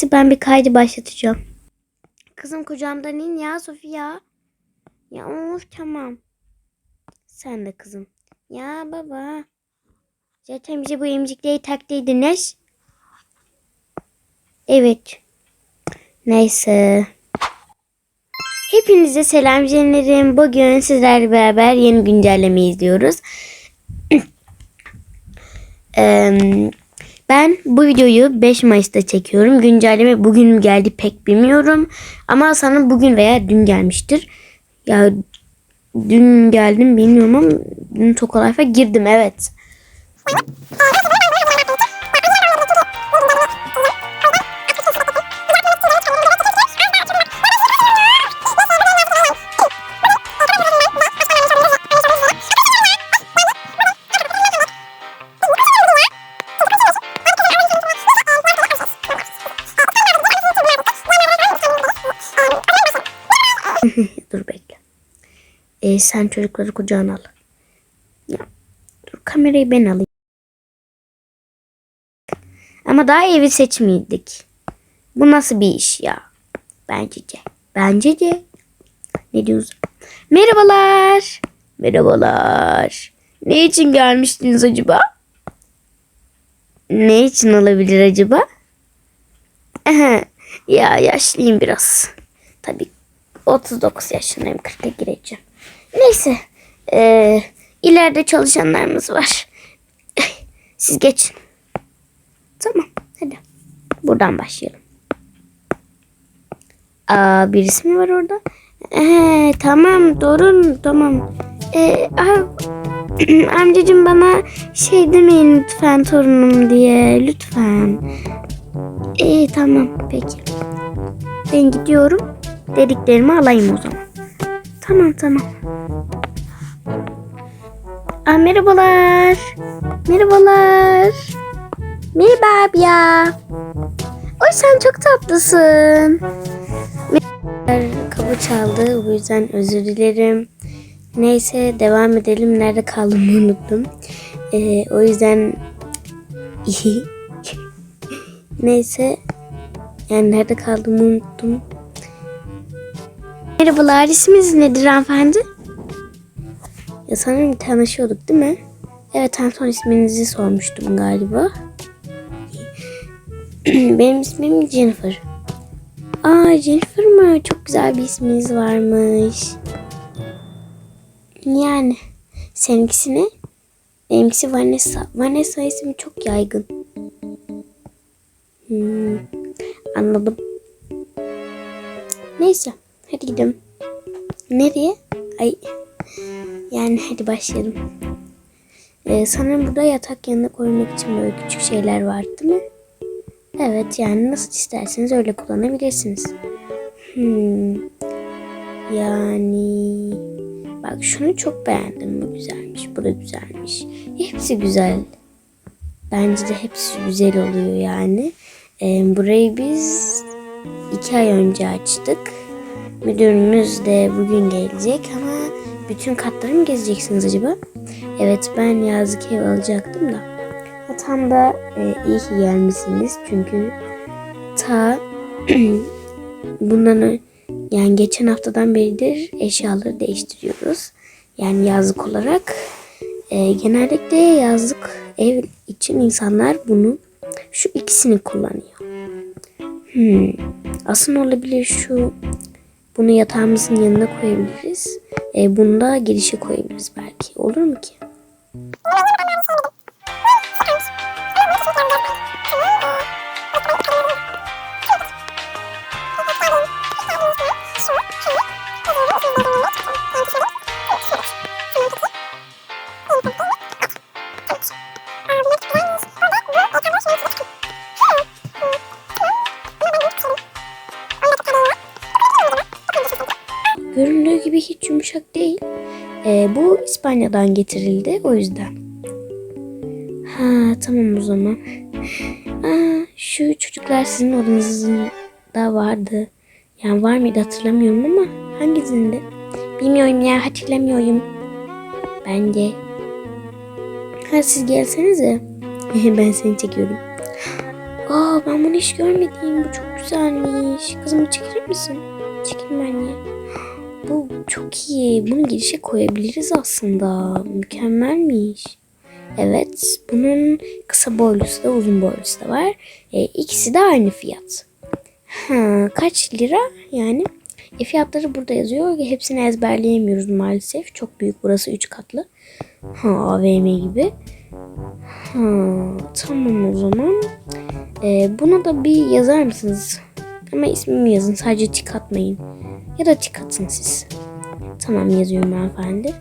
Neyse ben bir kaydı başlatacağım. Kızım kucağımdan in ya Sofia. Ya of tamam. Sen de kızım. Ya baba. Zaten bize bu emcikleri taktıydınız. Evet. Neyse. Hepinize selam canlarım. Bugün sizlerle beraber yeni güncelleme izliyoruz. Eee, ben bu videoyu 5 Mayıs'ta çekiyorum. Güncelleme bugün mü geldi pek bilmiyorum. Ama sanırım bugün veya dün gelmiştir. Ya dün geldim bilmiyorum ama dün Tokalayf'a girdim evet. Ee, sen çocukları kucağına al. Ya, dur kamerayı ben alayım. Ama daha evi seçmeydik. Bu nasıl bir iş ya? Bence de. Bence de. Ne diyorsun? Merhabalar. Merhabalar. Ne için gelmiştiniz acaba? Ne için olabilir acaba? Ya yaşlıyım biraz. Tabii 39 yaşındayım 40'a gireceğim. Neyse. Ee, ileride çalışanlarımız var. Siz geçin. Tamam hadi. Buradan başlayalım. Aa, birisi mi var orada? Ee, tamam doğru tamam. Ee, amcacığım bana şey demeyin lütfen torunum diye lütfen. İyi tamam peki. Ben gidiyorum. Dediklerimi alayım o zaman. Tamam tamam. Aa, merhabalar. Merhabalar. Merhaba abi ya. Oy sen çok tatlısın. Kapı çaldı. Bu yüzden özür dilerim. Neyse devam edelim. Nerede kaldığımı unuttum. Ee, o yüzden Neyse. Yani nerede kaldığımı unuttum. Merhabalar, isminiz nedir hanımefendi? Ya sanırım tanışıyorduk değil mi? Evet, en son isminizi sormuştum galiba. Benim ismim Jennifer. Aa Jennifer mı? Çok güzel bir isminiz varmış. Yani seninkisi ne? Benimkisi Vanessa. Vanessa ismi çok yaygın. Hmm, anladım. Neyse. Hadi gidelim. Nereye? Ay. Yani hadi başlayalım. Ee, sanırım burada yatak yanına koymak için böyle küçük şeyler var değil mi? Evet yani nasıl isterseniz öyle kullanabilirsiniz. Hmm. Yani bak şunu çok beğendim. Bu güzelmiş. Bu da güzelmiş. Hepsi güzel. Bence de hepsi güzel oluyor yani. Ee, burayı biz iki ay önce açtık. Müdürümüz de bugün gelecek ama bütün katları mı gezeceksiniz acaba? Evet ben yazlık ev alacaktım da. Tam da e, iyi ki gelmişsiniz çünkü ta bundan yani geçen haftadan beridir eşyaları değiştiriyoruz. Yani yazlık olarak e, genellikle yazlık ev için insanlar bunu şu ikisini kullanıyor. Hmm. Aslında olabilir şu bunu yatağımızın yanına koyabiliriz. E, bunu da girişe koyabiliriz belki. Olur mu ki? İspanya'dan getirildi o yüzden. Ha tamam o zaman. Aa, şu çocuklar sizin odanızda vardı. Yani var mıydı hatırlamıyorum ama hangisinde? Bilmiyorum ya hatırlamıyorum. Bence. Ha siz gelsenize. ben seni çekiyorum. Aa ben bunu hiç görmedim. Bu çok güzelmiş. Kızımı çekilir misin? Çok iyi. Bunu girişe koyabiliriz aslında. Mükemmelmiş. Evet. Bunun kısa boylusu da uzun boylusu da var. E, ikisi de aynı fiyat. Ha, kaç lira? Yani e, fiyatları burada yazıyor. Hepsini ezberleyemiyoruz maalesef. Çok büyük. Burası 3 katlı. Ha, AVM gibi. Ha, tamam o zaman. E, buna da bir yazar mısınız? Ama ismimi yazın. Sadece tik atmayın. Ya da tik atın siz. Tamam yazıyorum hanımefendi.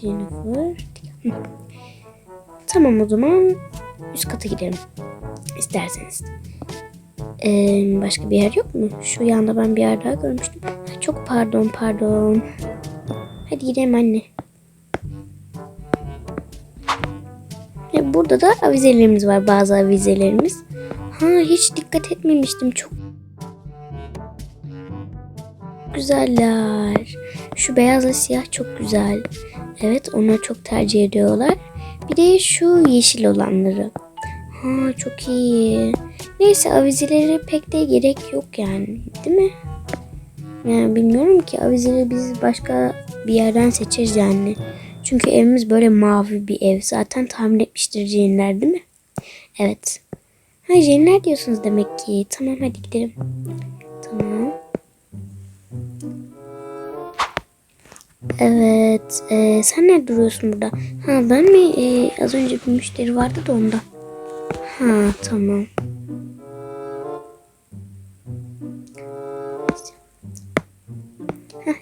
Jennifer. Tamam o zaman üst kata gidelim. İsterseniz. Ee, başka bir yer yok mu? Şu yanda ben bir yer daha görmüştüm. Çok pardon pardon. Hadi gidelim anne. Burada da avizelerimiz var. Bazı avizelerimiz. Ha hiç dikkat etmemiştim. Çok güzeller. Şu beyazla siyah çok güzel. Evet onları çok tercih ediyorlar. Bir de şu yeşil olanları. Ha çok iyi. Neyse avizeleri pek de gerek yok yani. Değil mi? Yani bilmiyorum ki avizeleri biz başka bir yerden seçeriz yani. Çünkü evimiz böyle mavi bir ev. Zaten tahmin etmiştir Ceynler değil mi? Evet. Ha Ceynler diyorsunuz demek ki. Tamam hadi gidelim. Tamam. Evet. e, sen ne duruyorsun burada? Ha ben mi? E, az önce bir müşteri vardı da onda. Ha tamam.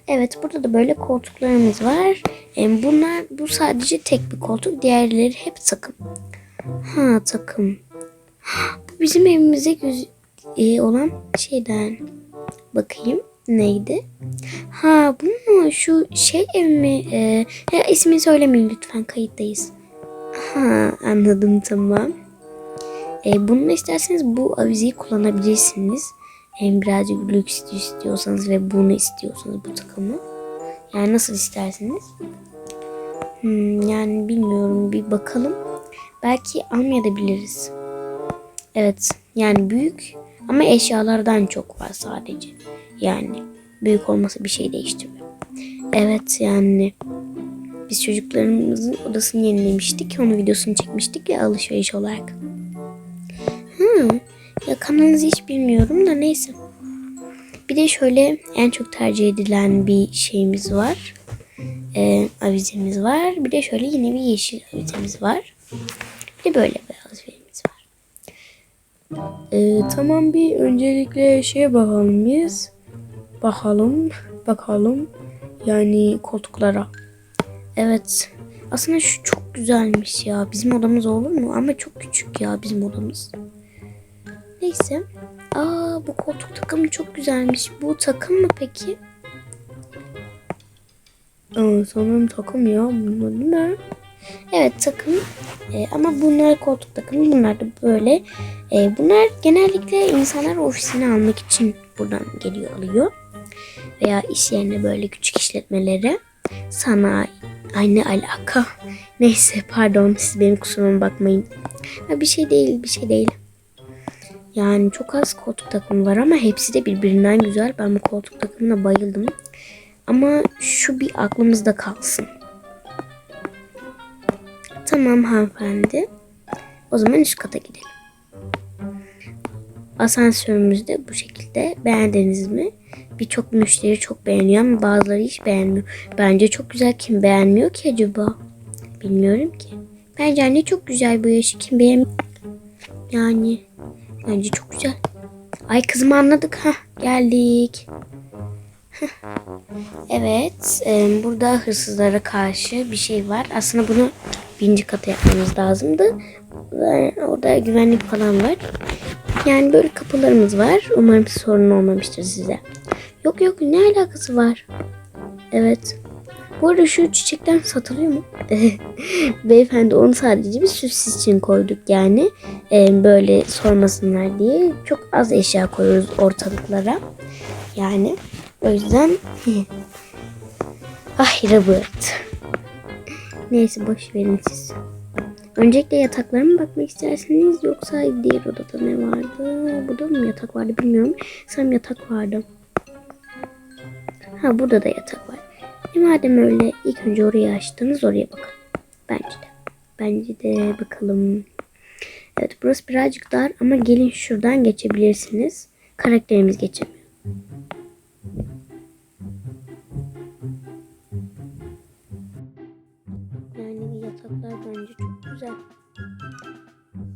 Evet burada da böyle koltuklarımız var. E, bunlar bu sadece tek bir koltuk. Diğerleri hep takım. Ha takım. Bu bizim evimize göz e, olan şeyden. Bakayım neydi? Ha bu mu? Şu şey ev mi? E, ha, ismini söylemeyin lütfen kayıttayız. Ha anladım tamam. E, bunu isterseniz bu avizeyi kullanabilirsiniz. Hem birazcık lüks istiyorsanız ve bunu istiyorsanız bu takımı. Yani nasıl isterseniz. Hmm, yani bilmiyorum bir bakalım. Belki almayabiliriz. Evet yani büyük ama eşyalardan çok var sadece. Yani büyük olması bir şey değiştirmiyor. Evet yani biz çocuklarımızın odasını yenilemiştik. Onun videosunu çekmiştik ya alışveriş olarak. Hmm, ya kanalınızı hiç bilmiyorum da neyse. Bir de şöyle en çok tercih edilen bir şeyimiz var. Ee, avizemiz var. Bir de şöyle yine bir yeşil avizemiz var. Bir de böyle beyaz avizemiz var. Ee, tamam bir öncelikle şeye bakalım biz. Bakalım, bakalım. Yani koltuklara. Evet. Aslında şu çok güzelmiş ya. Bizim odamız olur mu? Ama çok küçük ya bizim odamız. Neyse. Aa bu koltuk takımı çok güzelmiş. Bu takım mı peki? Aa, sanırım takım ya bunlar değil mi? Evet takım. Ee, ama bunlar koltuk takımı. Bunlar da böyle. Ee, bunlar genellikle insanlar ofisine almak için buradan geliyor alıyor. Veya iş yerine böyle küçük işletmelere. Sanayi. Ay ne alaka. Neyse pardon siz benim kusuruma bakmayın. Ha, bir şey değil bir şey değil. Yani çok az koltuk takımı var ama hepsi de birbirinden güzel. Ben bu koltuk takımına bayıldım. Ama şu bir aklımızda kalsın. Tamam hanımefendi. O zaman üst kata gidelim. Asansörümüz de bu şekilde. Beğendiniz mi? Birçok müşteri çok beğeniyor ama bazıları hiç beğenmiyor. Bence çok güzel. Kim beğenmiyor ki acaba? Bilmiyorum ki. Bence anne çok güzel bu yaşı. Kim beğenmiyor? Yani bence çok güzel. Ay kızım anladık. ha geldik. Evet, e, burada hırsızlara karşı bir şey var. Aslında bunu birinci kata yapmamız lazımdı. Orada güvenlik falan var. Yani böyle kapılarımız var. Umarım sorun olmamıştır size. Yok yok ne alakası var? Evet. Bu arada şu çiçekten satılıyor mu? Beyefendi onu sadece bir süs için koyduk yani. E, böyle sormasınlar diye. Çok az eşya koyuyoruz ortalıklara. Yani o yüzden Ay Robert. Neyse boş verin siz. Öncelikle yataklara mı bakmak istersiniz yoksa diğer odada ne vardı? Burada mı yatak vardı bilmiyorum. Sanırım yatak vardı. Ha burada da yatak var. E madem öyle ilk önce orayı açtınız oraya bakın. Bence de. Bence de bakalım. Evet burası birazcık dar ama gelin şuradan geçebilirsiniz. Karakterimiz geçemiyor. Güzel.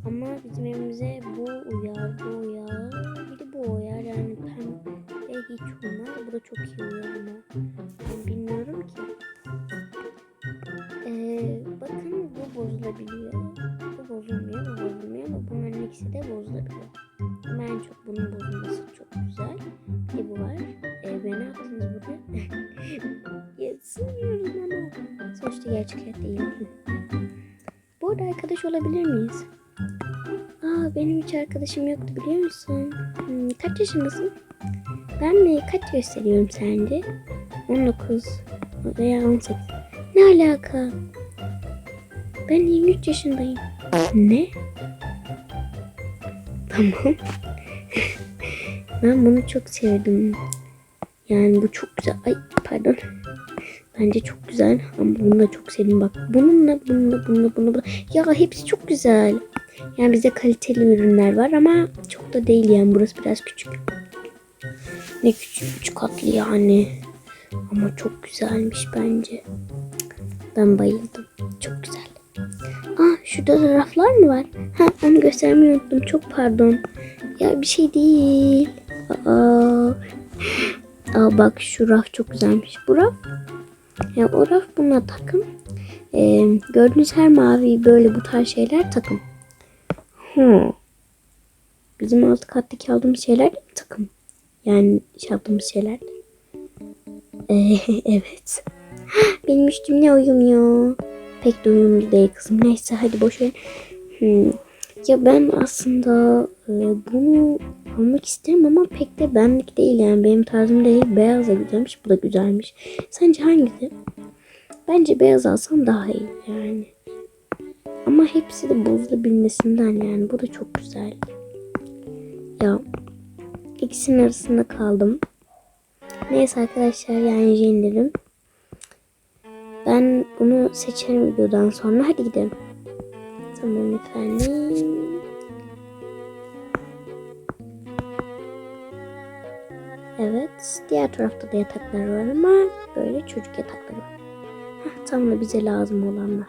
Ama bizim evimize bu uyar, bu uyar, bir de bu uyar. Yani pembe hiç uymaz. Bu da çok iyi uyar arkadaşım yoktu biliyor musun? Hmm, kaç yaşındasın? Ben mi kaç gösteriyorum sence? 19 veya 18. Ne alaka? Ben 23 yaşındayım. Ne? Tamam. ben bunu çok sevdim. Yani bu çok güzel. Ay pardon. Bence çok güzel ama bunu da çok sevdim bak. Bununla bununla bununla bununla. Ya hepsi çok güzel. Yani bize kaliteli ürünler var ama çok da değil yani burası biraz küçük. Ne küçük üç katlı yani. Ama çok güzelmiş bence. Ben bayıldım. Çok güzel. Aa şurada da raflar mı var? Ha onu göstermeyi unuttum. Çok pardon. Ya bir şey değil. Aa. Aa bak şu raf çok güzelmiş. Bu raf. Ya o raf buna takım. Ee, gördüğünüz her mavi böyle bu tarz şeyler takım. Hı. Bizim alt kattaki aldığımız şeyler de mi takım? Yani şey yaptığımız şeyler. Ee, evet. Benim üstüm ne uyumuyor? Pek de uyumlu değil kızım. Neyse hadi boş ver. Hmm. Ya ben aslında e, bunu almak isterim ama pek de benlik değil yani benim tarzım değil. Beyaz da güzelmiş, bu da güzelmiş. Sence hangisi? Bence beyaz alsam daha iyi yani. Ama hepsi de bozulabilmesinden yani. Bu da çok güzel. Ya ikisinin arasında kaldım. Neyse arkadaşlar yani jenilerim. Ben bunu seçerim videodan sonra. Hadi gidelim. Tamam efendim. Evet. Diğer tarafta da yataklar var ama böyle çocuk yatakları var. Heh, tam da bize lazım olanlar.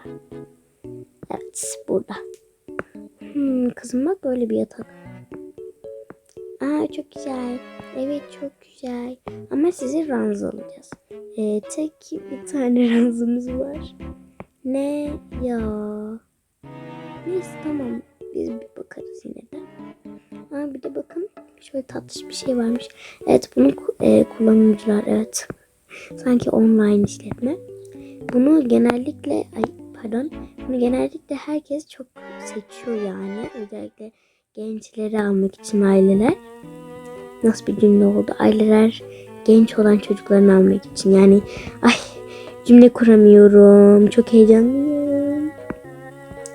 Evet burada. Hmm, kızım bak böyle bir yatak. Aa çok güzel. Evet çok güzel. Ama sizi ranza alacağız. Ee, tek bir tane ranzamız var. Ne ya? Neyse tamam. Biz bir bakarız yine de. Aa, bir de bakın şöyle tatlış bir şey varmış. Evet bunu e, kullanıcılar evet. Sanki online işletme. Bunu genellikle ay pardon. Bunu genellikle herkes çok seçiyor yani. Özellikle gençleri almak için aileler. Nasıl bir cümle oldu? Aileler genç olan çocuklarını almak için. Yani ay cümle kuramıyorum. Çok heyecanlıyım.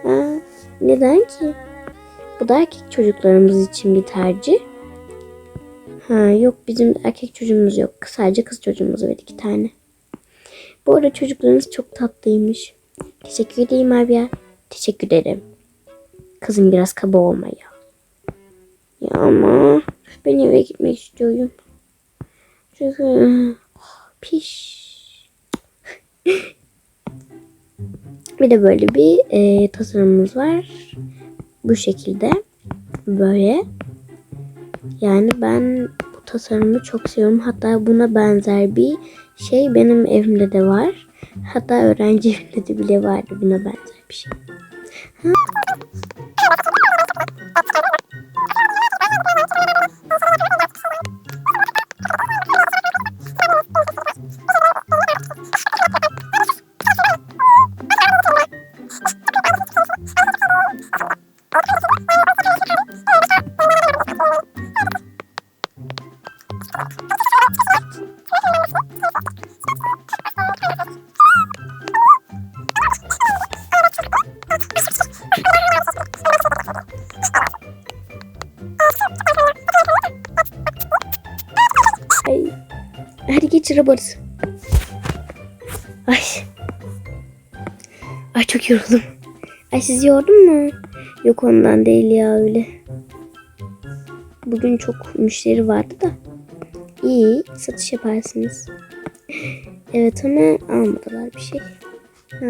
Ha, neden ki? Bu da erkek çocuklarımız için bir tercih. Ha yok bizim erkek çocuğumuz yok. Sadece kız çocuğumuz var iki tane. Bu arada çocuklarınız çok tatlıymış. Teşekkür edeyim abi ya. Teşekkür ederim. Kızım biraz kaba olma ya. Ya ama ben eve gitmek istiyorum. Çünkü ah, piş. bir de böyle bir e, tasarımımız var. Bu şekilde. Böyle. Yani ben bu tasarımı çok seviyorum. Hatta buna benzer bir şey benim evimde de var. Hatta öğrenci ücreti bile vardı buna benzer bir şey. Ha? Ay. Ay çok yoruldum. Ay siz yordun mu? Yok ondan değil ya öyle. Bugün çok müşteri vardı da. İyi satış yaparsınız. Evet ama almadılar bir şey. Ha.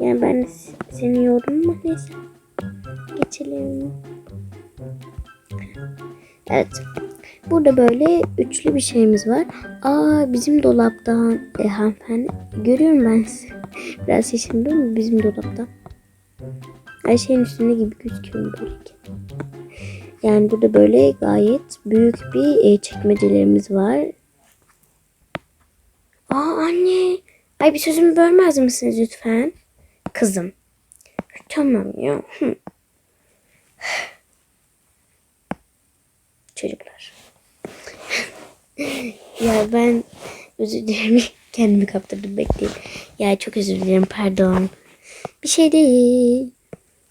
Yani ben seni yordum mu? Neyse. Geçelim. Evet. Burada böyle üçlü bir şeyimiz var. Aa bizim dolaptan e, hanımefendi. Görüyorum ben sizi. Biraz şaşırdım mı bizim dolaptan? Her şeyin üstünde gibi gözüküyorum böyle ki. Yani burada böyle gayet büyük bir e, çekmecelerimiz var. Aa anne. Ay bir sözümü bölmez misiniz lütfen? Kızım. Tamam ya. Çocuklar. Ya ben özür dilerim. Kendimi kaptırdım bekleyin. Ya çok özür dilerim pardon. Bir şey değil.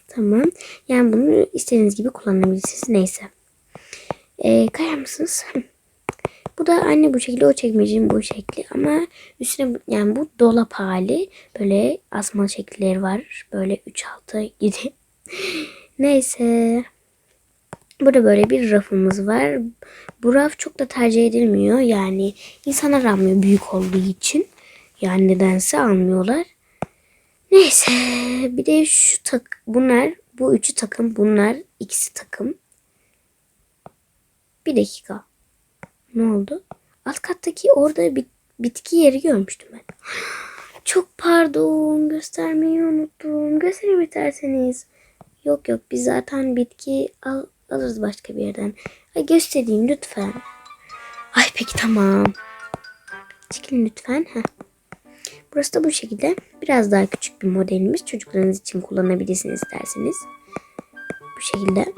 Tamam. Yani bunu istediğiniz gibi kullanabilirsiniz. Neyse. Ee, kayar mısınız? Bu da anne bu şekilde o çekmecenin bu şekli ama üstüne yani bu dolap hali böyle asmalı şekilleri var. Böyle 3 6 7. Neyse. Burada böyle bir rafımız var. Bu raf çok da tercih edilmiyor. Yani insanlar almıyor büyük olduğu için. Yani nedense almıyorlar. Neyse. Bir de şu tak bunlar bu üçü takım. Bunlar ikisi takım. Bir dakika. Ne oldu? Alt kattaki orada bir bitki yeri görmüştüm ben. Çok pardon. Göstermeyi unuttum. Göstereyim isterseniz. Yok yok biz zaten bitki al, alırız başka bir yerden. Ay göstereyim lütfen. Ay peki tamam. Çekilin lütfen. Heh. Burası da bu şekilde. Biraz daha küçük bir modelimiz. Çocuklarınız için kullanabilirsiniz isterseniz. Bu şekilde.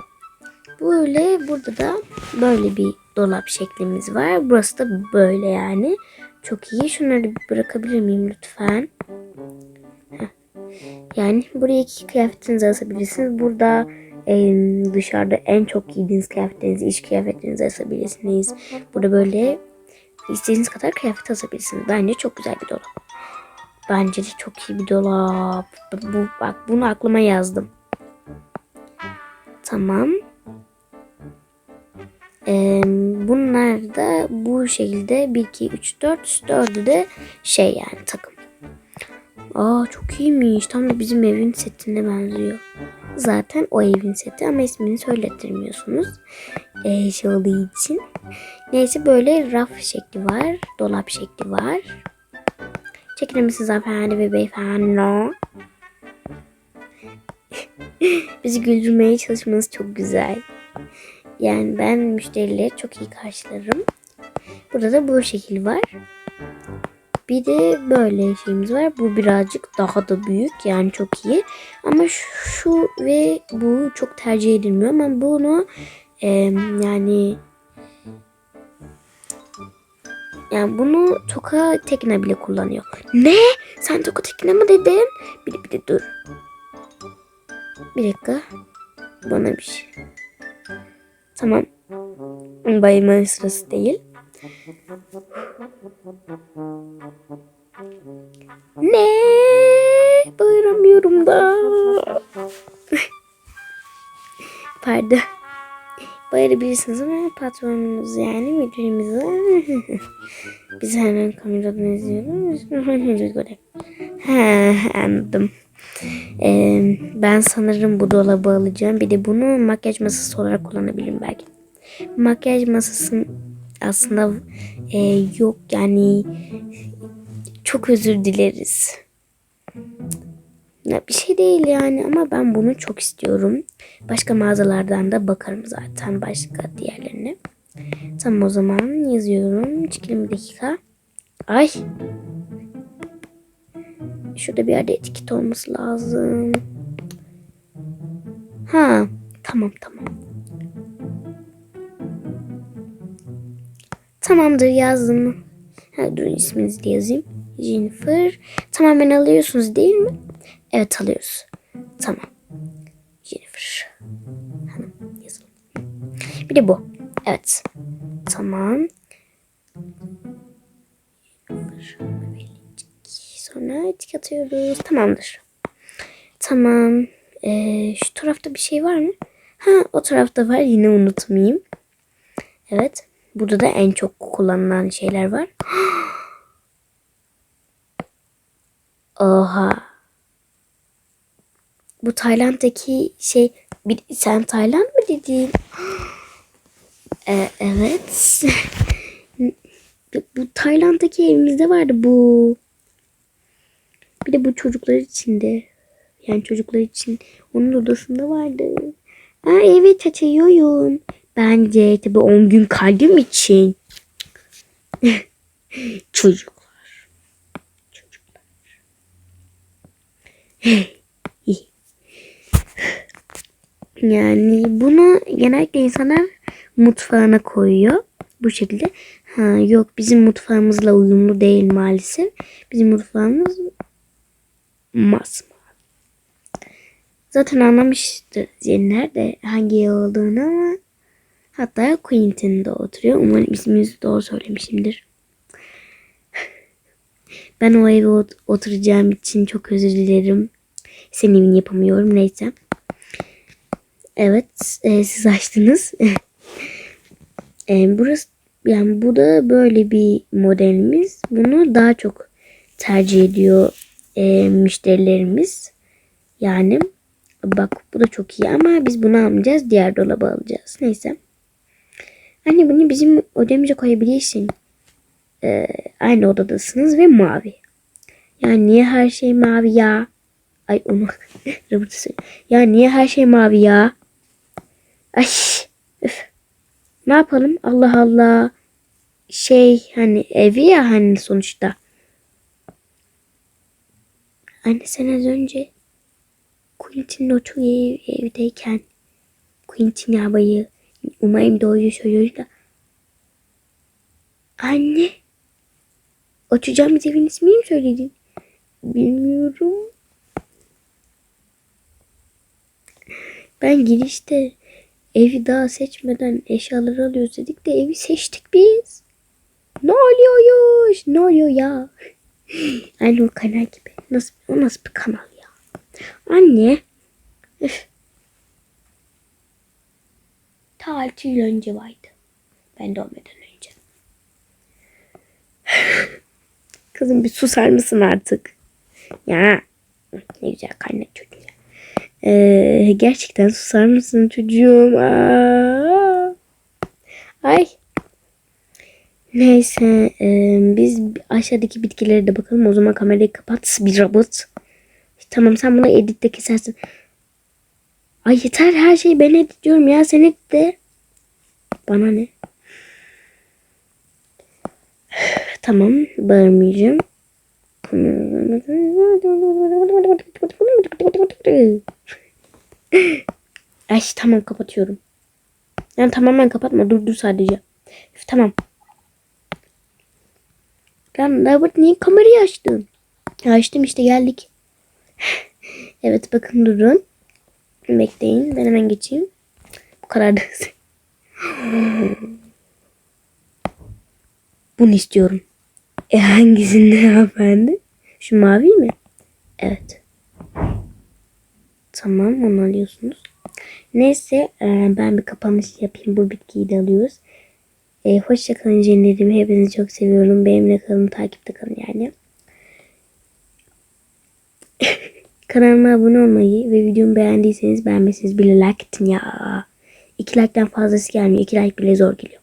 Böyle burada da böyle bir dolap şeklimiz var. Burası da böyle yani. Çok iyi. Şunları bırakabilir miyim lütfen? Heh. Yani buraya iki kıyafetinizi asabilirsiniz. Burada em, dışarıda en çok giydiğiniz kıyafetlerinizi, iş kıyafetlerinizi asabilirsiniz. Burada böyle istediğiniz kadar kıyafet asabilirsiniz. Bence çok güzel bir dolap. Bence de çok iyi bir dolap. Bu, bak bunu aklıma yazdım. Tamam. Ee, bunlar da bu şekilde 1, 2, 3, 4. 4'ü de şey yani takım. Aa çok iyiymiş. Tam da bizim evin setine benziyor. Zaten o evin seti ama ismini söylettirmiyorsunuz. Ee, şey olduğu için. Neyse böyle raf şekli var. Dolap şekli var. Çekilir misiniz hanımefendi ve beyefendi? Bizi güldürmeye çalışmanız çok güzel. Yani ben müşterileri çok iyi karşılarım. Burada da bu şekil var. Bir de böyle şeyimiz var. Bu birazcık daha da büyük. Yani çok iyi. Ama şu ve bu çok tercih edilmiyor. Ama bunu e, yani yani bunu toka tekne bile kullanıyor. Ne? Sen toka tekne mi dedin? Bir, bir de dur. Bir dakika. Bana bir şey. Tamam. Bayılmanın sırası değil. Ne? Bağıramıyorum da. Pardon. Bağırabilirsiniz ama patronunuz yani müdürümüz. Biz hemen kameradan izliyoruz. He, anladım. Ee, ben sanırım bu dolabı alacağım. Bir de bunu makyaj masası olarak kullanabilirim belki. Makyaj masası aslında e, yok yani çok özür dileriz. Ya bir şey değil yani ama ben bunu çok istiyorum. Başka mağazalardan da bakarım zaten başka diğerlerine. Tamam o zaman yazıyorum. Çekilin bir dakika. Ay. Şurada bir yerde etiket olması lazım. Ha, tamam tamam. Tamamdır yazdım. Ha, dur isminizi de yazayım. Jennifer. Tamamen alıyorsunuz değil mi? Evet alıyoruz. Tamam. Jennifer. Hanım yazalım. Bir de bu. Evet. Tamam. Sonra etik atıyoruz. Tamamdır. Tamam. Ee, şu tarafta bir şey var mı? Ha o tarafta var. Yine unutmayayım. Evet. Burada da en çok kullanılan şeyler var. Oha. Bu Tayland'daki şey bir, sen Tayland mı dedin? Ee, evet. bu Tayland'daki evimizde vardı bu. Bir de bu çocuklar için de. Yani çocuklar için onun odasında vardı. Aa, evet açıyorum. Bence tabii 10 gün kaldığım için. Çocuklar. Çocuklar. Yani bunu genellikle insanlar mutfağına koyuyor. Bu şekilde. Ha, yok bizim mutfağımızla uyumlu değil maalesef. Bizim mutfağımız masmavi. Zaten anlamıştır Zenler de hangi olduğunu ama hatta Quentin'de oturuyor. Umarım isminizi doğru söylemişimdir. Ben o eve ot- oturacağım için çok özür dilerim. Senin evini yapamıyorum. Neyse. Evet. e, siz açtınız. e, burası yani bu da böyle bir modelimiz. Bunu daha çok tercih ediyor e, müşterilerimiz. Yani bak bu da çok iyi ama biz bunu almayacağız. Diğer dolaba alacağız. Neyse. Anne bunu bizim odamıza koyabilirsin. E, aynı odadasınız ve mavi. Yani niye her şey mavi ya? Ay onu Robert söyle. Ya niye her şey mavi ya? Ay üf. Ne yapalım? Allah Allah. Şey hani evi ya hani sonuçta. Anne sen az önce Quentin oturuyor ev, evdeyken Quentin arabayı umarım doğruyu söylüyor da Anne Oturacağımız evin ismini mi söyledin? Bilmiyorum. Ben girişte evi daha seçmeden eşyaları alıyoruz dedik de evi seçtik biz. Ne oluyor? Ne oluyor ya? Aynı o kanal gibi. Nasıl, o nasıl bir kanal ya? Anne. Üf. Ta altı yıl önce vardı. Ben doğmadan önce. Kızım bir susar mısın artık? Ya ne güzel kaynak çocuğum ya. Ee, gerçekten susar mısın çocuğum? Aa. Ay. Neyse e, biz aşağıdaki bitkileri de bakalım. O zaman kamerayı kapat. Bir robot. Tamam sen bunu editte kesersin. Ay yeter her şeyi ben editliyorum ya sen editte. Bana ne? Tamam bağırmayacağım. Ay tamam kapatıyorum. Yani tamamen kapatma dur dur sadece. Tamam. Lan Robert niye kamerayı açtın? Açtım işte geldik. evet bakın durun. Bekleyin ben hemen geçeyim. Bu kadar da. Bunu istiyorum. E hangisinde hanımefendi? Şu mavi mi? Evet. Tamam onu alıyorsunuz. Neyse e, ben bir kapanış yapayım. Bu bitkiyi de alıyoruz. E, Hoşçakalın canlarım. Hepinizi çok seviyorum. Benimle kalın. Takipte kalın yani. Kanalıma abone olmayı ve videomu beğendiyseniz beğenmesiniz bile like atın ya. İki like'den fazlası gelmiyor. İki like bile zor geliyor.